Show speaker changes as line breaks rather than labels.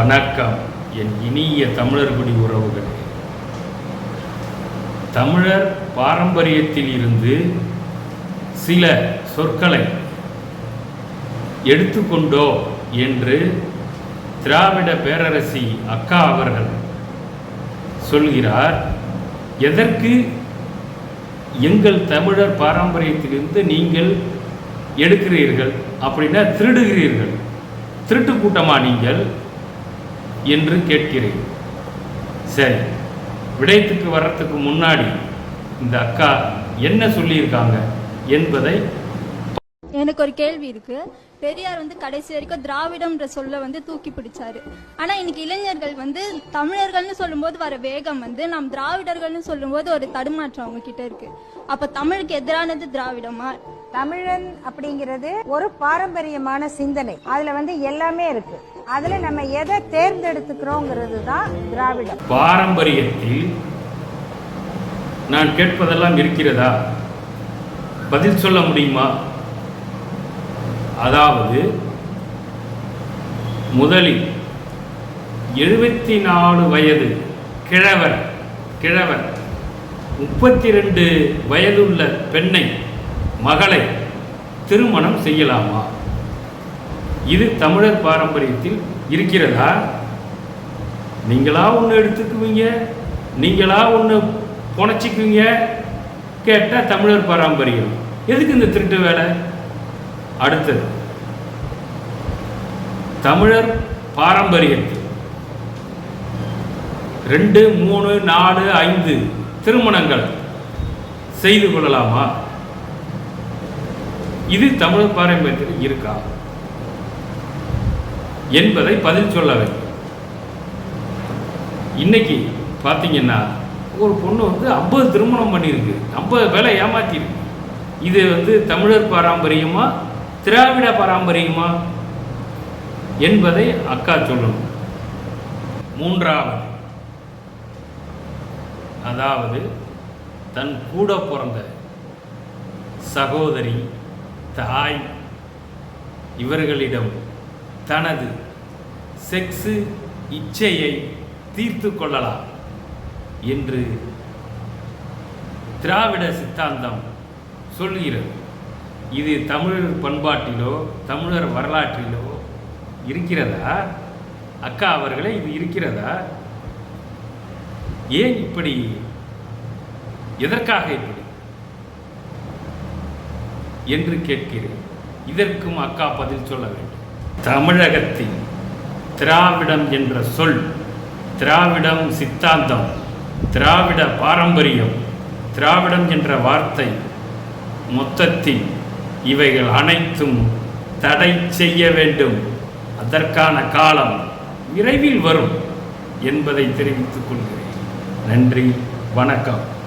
வணக்கம். என் இனிய தமிழர்குடி உறவுகள். தமிழர் பாரம்பரியத்தில் இருந்து சில சொற்களை எடுத்துக்கொண்டோ என்று திராவிட பேரரசி அக்கா அவர்கள் சொல்கிறார். எதற்கு எங்கள் தமிழர் பாரம்பரியத்திலிருந்து நீங்கள் எடுக்கிறீர்கள்? அப்படின்னா திருடுகிறீர்கள். திருட்டு கூட்டமா நீங்கள்? என்று கேட்கிறேன். சரி விடயத்துக்கு வர்றதுக்கு முன்னாடி இந்த அக்கா என்ன சொல்லியிருக்காங்க என்பதை
எனக்கு ஒரு கேள்வி இருக்கு. பெரியார் வந்து கடைசி வரைக்கும் திராவிடம்ன்ற சொல்ல வந்து தூக்கி பிடிச்சாரு. ஆனா இன்னைக்கு இளைஞர்கள் வந்து தமிழர்கள்னு சொல்லும்போது வர வேகம் வந்து நாம் திராவிடர்கள்னு சொல்லும்போது ஒரு தடுமாற்றம் அவங்க கிட்ட இருக்கு. அப்ப தமிழுக்கு எதிரானது திராவிடமா?
தமிழன் அப்படிங்கிறது ஒரு பாரம்பரியமான சிந்தனை. அதுல வந்து எல்லாமே இருக்கு. அதுல நம்ம எதை தேர்ந்தெடுத்துக்கிறோங்கிறது தான் திராவிடம்.
பாரம்பரியத்தில் நான் கேட்பதெல்லாம் இருக்கிறதா? பதில் சொல்ல முடியுமா? அதாவது முதலில் எழுபத்தி நாலு வயது கிழவர் கிழவர் முப்பத்தி ரெண்டு வயதுள்ள பெண்ணை மகளை திருமணம் செய்யலாமா? இது தமிழர் பாரம்பரியத்தில் இருக்கிறதா? நீங்களா ஒன்று எடுத்துக்குவீங்க? நீங்களா ஒன்று புனைச்சிக்குவீங்க? கேட்டால் தமிழர் பாரம்பரியம். எதுக்கு இந்த திருட்டு வேலை? அடுத்தது தமிழர் பாரம்பரியத்தில் ரெண்டு மூணு நாலு ஐந்து திருமணங்கள் செய்து கொள்ளலாமா? இது தமிழர் பாரம்பரியத்தில் இருக்கா? என்பதை பதில் சொல்ல வேண்டும். இன்னைக்கு பார்த்தீங்கன்னா ஒரு பொண்ணு வந்து ஐம்பது திருமணம் பண்ணியிருக்கு. ஐம்பது வேலை ஏமாத்திருக்கு இது வந்து தமிழர் பாரம்பரியமா திராவிட பாரம்பரியமா என்பதை அக்கா சொல்லணும். மூன்றாவது அதாவது தன் கூட பிறந்த சகோதரி தாய் இவர்களிடம் தனது செக்ஸு இச்சையை தீர்த்து கொள்ளலாம் என்று திராவிட சித்தாந்தம் சொல்கிறது இது தமிழர் பண்பாட்டிலோ தமிழர் வரலாற்றிலோ இருக்கிறதா? அக்கா அவர்களே இது இருக்கிறதா? ஏன் இப்படி? எதற்காக இப்படி? என்று கேட்கிறேன். இதற்கும் அக்கா பதில் சொல்ல வேண்டும். தமிழகத்தில் திராவிடம் என்ற சொல் திராவிடம் சித்தாந்தம் திராவிட பாரம்பரியம் திராவிடம் என்ற வார்த்தை மொத்தத்தில் இவைகள் அனைத்தும் தடை செய்ய வேண்டும். அதற்கான காலம் விரைவில் வரும் என்பதை தெரிவித்துக் கொள்கிறேன். நன்றி வணக்கம்.